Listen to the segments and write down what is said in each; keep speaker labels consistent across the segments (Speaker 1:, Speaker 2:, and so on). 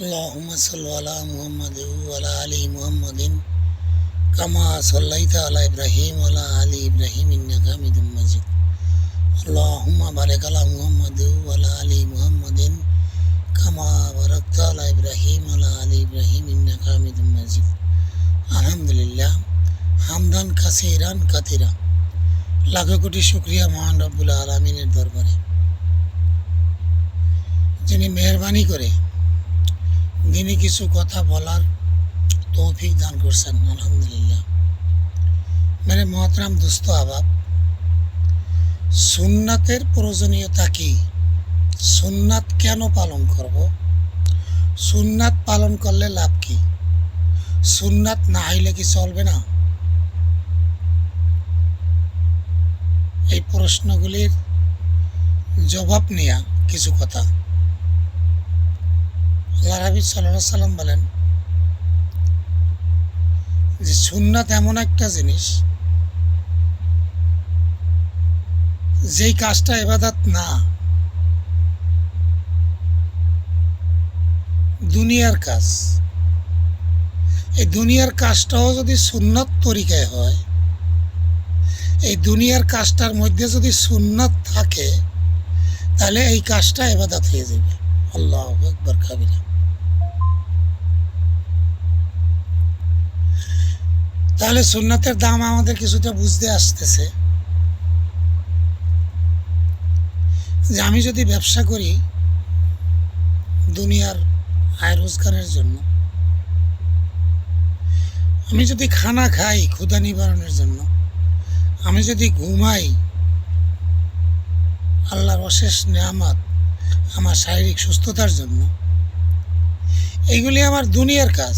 Speaker 1: اللهم صل على محمد وعلى آل محمد كما صليت على إبراهيم وعلى آل إبراهيم إنك حميد مجيد اللهم بارك على محمد وعلى آل محمد كما باركت على إبراهيم وعلى آل إبراهيم إنك حميد مجيد الحمد لله হামদান কাসিরান কাতিরা লাখো কোটি শুক্রিয়া মহান রব্বুল আলমিনের দরবারে যিনি মেহরবানি করে দিনে কিছু কথা বলার তৌফিক দান করছেন, আলহামদুলিল্লাহ। মানে মহতরাম দুস্থ আবাব, সুন্নাতের প্রয়োজনীয়তা কি? সুন্নাত কেন পালন করব? সুন্নাত পালন করলে লাভ কি? সুন্নাত না হইলে কি চলবে না? এই প্রশ্নগুলির জবাব নেয়া কিছু কথা। আল্লাহ সাল্লাহ সাল্লাম বলেন যে সুন্নাত এমন একটা জিনিস, যেই কাজটা এবাদাত না, দুনিয়ার কাজ। এই দুনিয়ার কাজটাও যদি সুন্নত তরিকায় হয়, এই দুনিয়ার কাজটার মধ্যে যদি সুন্নত থাকে, তাহলে এই কাজটা এবাদাত হয়ে যাবে। আল্লাহ একবার কাবিরা। তাহলে সুন্নাতের দাম আমাদের কিছুটা বুঝতে আসতেছে। যে আমি যদি ব্যবসা করি দুনিয়ার আয় রোজগারের জন্য, আমি যদি খানা খাই ক্ষুধা নিবারণের জন্য, আমি যদি ঘুমাই আল্লাহর অশেষ নেয়ামত আমার শারীরিক সুস্থতার জন্য এইগুলি আমার দুনিয়ার কাজ।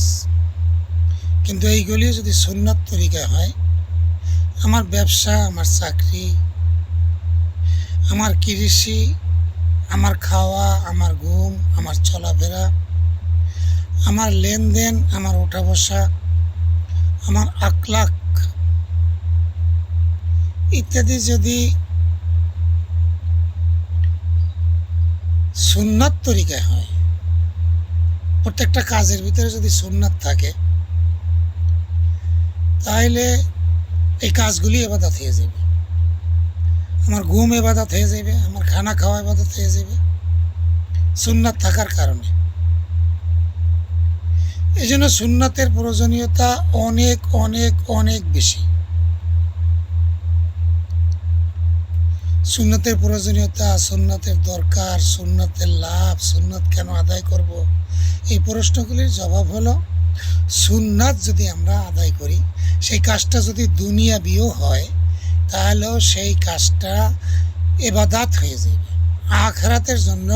Speaker 1: কিন্তু এইগুলি যদি সুন্নত তরিকা হয়, আমার ব্যবসা, আমার চাকরি, আমার কৃষি, আমার খাওয়া, আমার ঘুম, আমার চলাফেরা, আমার লেনদেন, আমার ওঠা বসা আমার আকলাক ইত্যাদি যদি সুন্নাত তরিকায় হয়, প্রত্যেকটা কাজের ভিতরে যদি সুন্নাত থাকে তাহলে এই কাজগুলি এবাদাত হয়ে যাবে আমার ঘুম এবাদাত হয়ে যাবে আমার খানা খাওয়া এবাদাত হয়ে যাবে সুন্নাত থাকার কারণে। এই জন্য সুন্নাতের প্রয়োজনীয়তা অনেক অনেক অনেক বেশি। সুন্নতের প্রয়োজনীয়তা, সুন্নতের দরকার, সুন্নতের লাভ, সুন্নত কেন আদায় করব? এই প্রশ্নগুলির জবাব হলো, সুন্নাত যদি আমরা আদায় করি সেই কাজটা যদি দুনিয়া বিও হয়, তাহলেও সেই কাজটা এবাদাত হয়ে যাবে। আখরাতের জন্য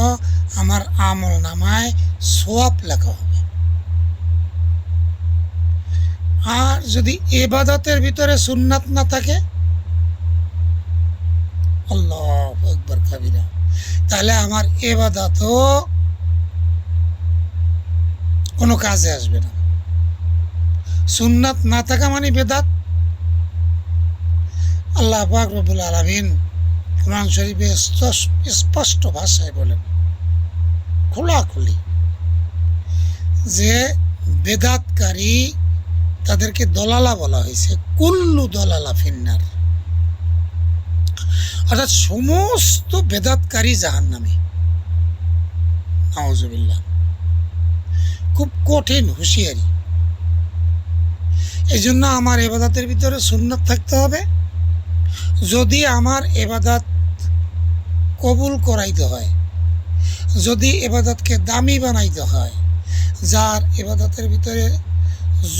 Speaker 1: আমার আমল নামায় সোয়াব লেখা হবে। আর যদি এবাদতের ভিতরে সুন্নাত না থাকে, আল্লাহ একবার কাবিরা। তাহলে আমার এবাদাতও কোনো কাজে আসবে না। সুন্নাত না থাকা মানে বেদাত। আল্লাহ পাক রবুল আলমিন কোরআন শরীফে স্পষ্ট ভাষায় বলেন, খোলাখুলি, যে বেদাতকারী তাদেরকে দলালা বলা হয়েছে, কুল্লু দলালা ফিন্নার। অর্থাৎ সমস্ত বেদাতকারী জাহান নামে নওয়াজবিল্লা খুব কঠিন হুঁশিয়ারি। এই জন্য আমার এবাদাতের ভিতরে সুন্নত থাকতে হবে। যদি আমার এবাদাত কবুল করাইতে হয়, যদি এবাদাতকে দামি বানাইতে হয়, যার এবাদাতের ভিতরে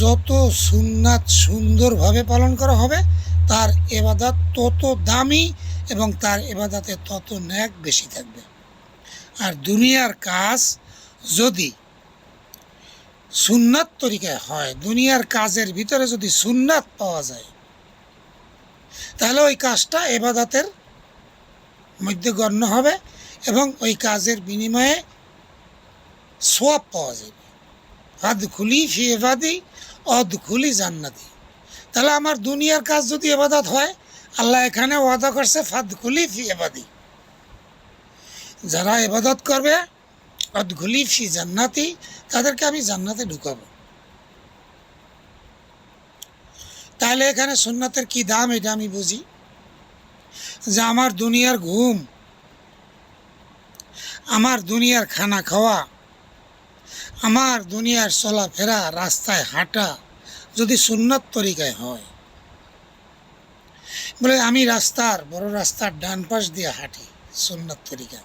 Speaker 1: যত সুন্নাত সুন্দরভাবে পালন করা হবে, তার এবাদাত তত দামি এবং তার এবাদাতে তত ন্যাক বেশি থাকবে। আর দুনিয়ার কাজ যদি সুন্নাত তরিকায় হয়, দুনিয়ার কাজের ভিতরে যদি সুন্নাত পাওয়া যায়, তাহলে ওই কাজটা এবাদাতের মধ্যে গণ্য হবে এবং ওই কাজের বিনিময়ে সোয়াব পাওয়া যাবে। হাদ খুলি ফি এবাদি অদ খুলি জান্নাতি। তাহলে আমার দুনিয়ার কাজ যদি এবাদাত হয়, আল্লাহ এখানে ওয়াদা করছে ফাদ খুলি ফি এবাদি। যারা এবাদত করবে অদগুলি ফি জান্নাতি, তাদেরকে আমি জান্নাতে ঢুকাবো। তাহলে এখানে সুন্নাতের কি দাম এটা আমি বুঝি? যে আমার দুনিয়ার ঘুম, আমার দুনিয়ার খানা খাওয়া, আমার দুনিয়ার চলাফেরা, রাস্তায় হাঁটা যদি সুন্নত তরিকায় হয়, বলে আমি রাস্তার বড় রাস্তার ডান পাশ দিয়ে হাঁটি। সুন্নত তরিকা।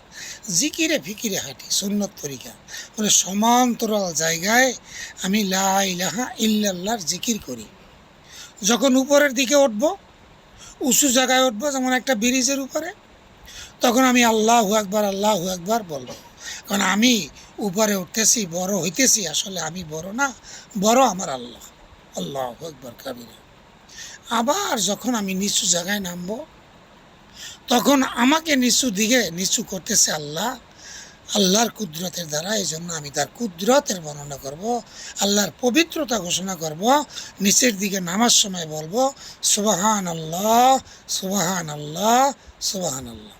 Speaker 1: জিকিরে ফিকিরে হাঁটি, সুন্নত তরিকা। বলে সমান্তরাল জায়গায় আমি লা ইলাহা ইল্লাল্লাহর জিকির করি। যখন উপরের দিকে উঠবো, উঁচু জায়গায় উঠবো, যেমন একটা ব্রিজের উপরে, তখন আমি আল্লাহ একবার আল্লাহ একবার বলব। কারণ আমি উপরে উঠতেছি, বড় হইতেছি, আসলে আমি বড় না, বড় আমার আল্লাহ। আল্লাহ একবার কাবিরা। আবার যখন আমি নিচু জায়গায় নামবো তখন আমাকে নিচু দিকে, নিচু করতেছে আল্লাহ। আল্লাহর কুদরতের দ্বারা এই জন্য আমি তার কুদরতের বর্ণনা করব, আল্লাহর পবিত্রতা ঘোষণা করব, নিচের দিকে নামার সময় বলব সুবাহান আল্লাহ সুবাহান আল্লাহ সুবাহান আল্লাহ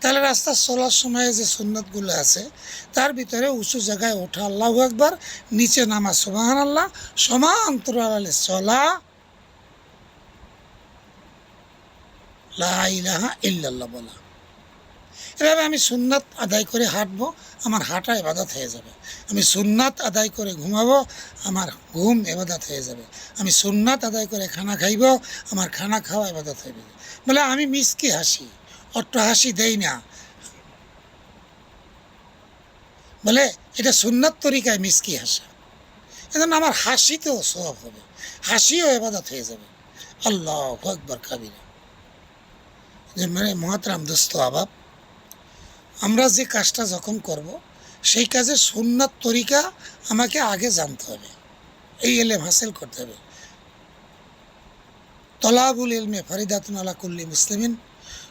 Speaker 1: তাহলে রাস্তা চলার সময় যে সুন্নতগুলো আছে, তার ভিতরে উঁচু জায়গায় ওঠা আল্লাহ একবার নিচে নামা সুবাহান আল্লাহ সমান্তরালে চলা লা ইলাহা ইল্লাল্লাহ বলা। এভাবে আমি সুন্নাত আদায় করে হাঁটবো, আমার হাঁটা এবাদত হয়ে যাবে। আমি সুন্নাত আদায় করে ঘুমাবো, আমার ঘুম এবাদত হয়ে যাবে। আমি সুন্নাত আদায় করে খানা খাইব, আমার খানা খাওয়া এবাদত হয়ে যাবে। বলে আমি মিসকি হাসি, অট্ট হাসি দেই না। বলে এটা সুন্নাত তরিকায় মিসকি হাসা। এজন্য আমার হাসিতেও সব হবে, হাসিও এবাদত হয়ে যাবে। আল্লাহ আকবর, কাবিরা। যে মানে মহাতরাম দোস্ত আবাব, আমরা যে কাজটা যখন করব, সেই কাজের সুন্নাত তরিকা আমাকে আগে জানতে হবে। এই এলেম হাসিল করতে হবে। তলাবুল এলমে ফারিদাতুন আলা কুল্লি মুসলিমিন,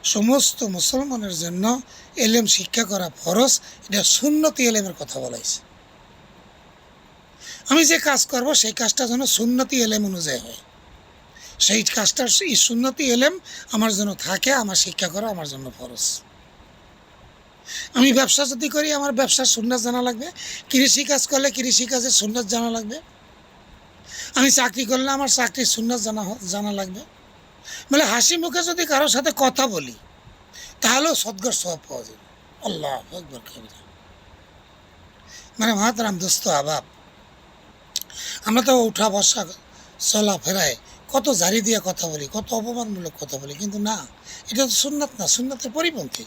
Speaker 1: সমস্ত মুসলমানের জন্য এলেম শিক্ষা করা ফরজ, এটা সুন্নতি এলেমের কথা বলাইছে আমি যে কাজ করব, সেই কাজটা যেন সুন্নতি এলেম অনুযায়ী হয়। সেই কাজটার এই সুন্নতি এলেম আমার জন্য থাকে, আমার শিক্ষা করা আমার জন্য ফরজ। আমি ব্যবসা যদি করি, আমার ব্যবসার সুন্নাত জানা লাগবে। কৃষি কাজ করলে কৃষি কাজের সুন্নাত জানা লাগবে। আমি চাকরি করলে আমার চাকরির সুন্নাত জানা জানা লাগবে। মানে হাসি মুখে যদি কারোর সাথে কথা বলি, তাহলেও সদ্গর সব পাওয়া যাবে। আল্লাহ একবার কবিরা মানে মহাতারাম দোস্ত, আবাব। আমরা তো উঠা বসা চলা ফেরায় কত জারি দিয়ে কথা বলি, কত অপমানমূলক কথা বলি, কিন্তু না, এটা তো সুন্নাত না, সুন্নাতের পরিপন্থী।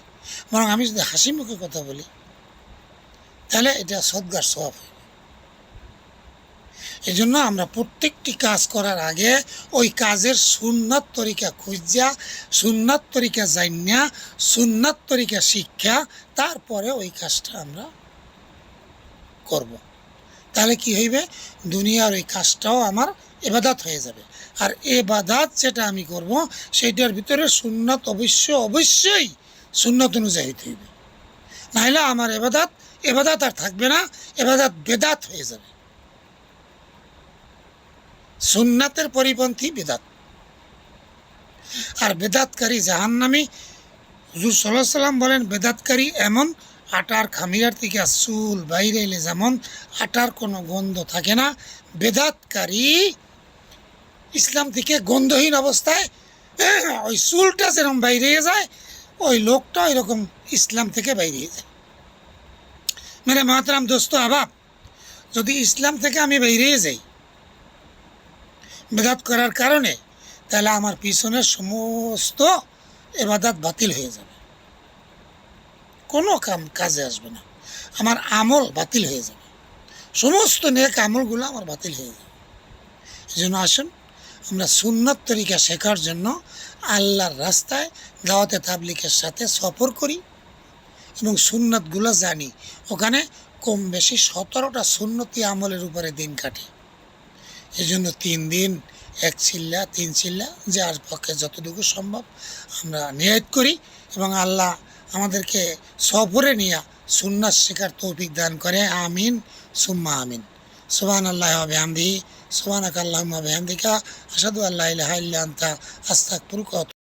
Speaker 1: বরং আমি যদি হাসি মুখে কথা বলি, তাহলে এটা সদ্গার স্বভাব হয়। এই জন্য আমরা প্রত্যেকটি কাজ করার আগে ওই কাজের সুন্নাত তরিকা খুঁজা, সুন্নাত তরিকা জানিয়া, সুন্নাত তরিকা শিক্ষা, তারপরে ওই কাজটা আমরা করব। তাহলে কি হইবে? দুনিয়ার ওই কাজটাও আমার এবাদাত হয়ে যাবে। আর এবাদাত যেটা আমি করব, সেইটার ভিতরে সুন্নাত অবশ্য অবশ্যই সুন্নত অনুযায়ী হইতে হইবে। নাহলে আমার এবাদাত এবাদাত আর থাকবে না, এবাদাত বেদাত হয়ে যাবে। সুন্নাতের পরিপন্থী বেদাত। আর বেদাতকারী জাহান্নামী, হুজুর সাল্লাহ সাল্লাম বলেন, বেদাতকারী এমন আটার খামিয়ার থেকে চুল বাইরে এলে যেমন আটার কোনো গন্ধ থাকে না, বেদাতকারী ইসলাম থেকে গন্ধহীন অবস্থায় ওই চুলটা যেরকম বাইরে যায়, ওই লোকটা এরকম ইসলাম থেকে বাইরে যায়। মানে মাতরাম দোস্ত, আবাব, যদি ইসলাম থেকে আমি বাইরে যাই, বেদাত করার কারণে, তাহলে আমার পিছনের সমস্ত এবাদাত বাতিল হয়ে যাবে। কোনো কাম, কাজে আসবে না। আমার আমল বাতিল হয়ে যাবে। সমস্ত নেক আমলগুলো আমার বাতিল হয়ে যাবে। এই জন্য আসুন আমরা সুন্নত তরিকা শেখার জন্য আল্লাহর রাস্তায় দাওয়াতে তাবলিকের সাথে সফর করি এবং সুন্নতগুলো জানি। ওখানে কম বেশি সতেরোটা সুন্নতি আমলের উপরে দিন কাটে। এই জন্য তিন দিন, এক চিল্লা, তিন চিল্লা, যার পক্ষে যতটুকু সম্ভব আমরা নিয়ত করি এবং আল্লাহ আমাদেরকে সফরে নিয়ে সুন্নাত শেখার তৌফিক দান করে। আমিন, সুম্মা আমিন। সুবান আল্লাহ বেহামদি সুবান আল্লাহ বেহামদিকা আসাদু আল্লাহ আন্তা আস্তাগফিরুকা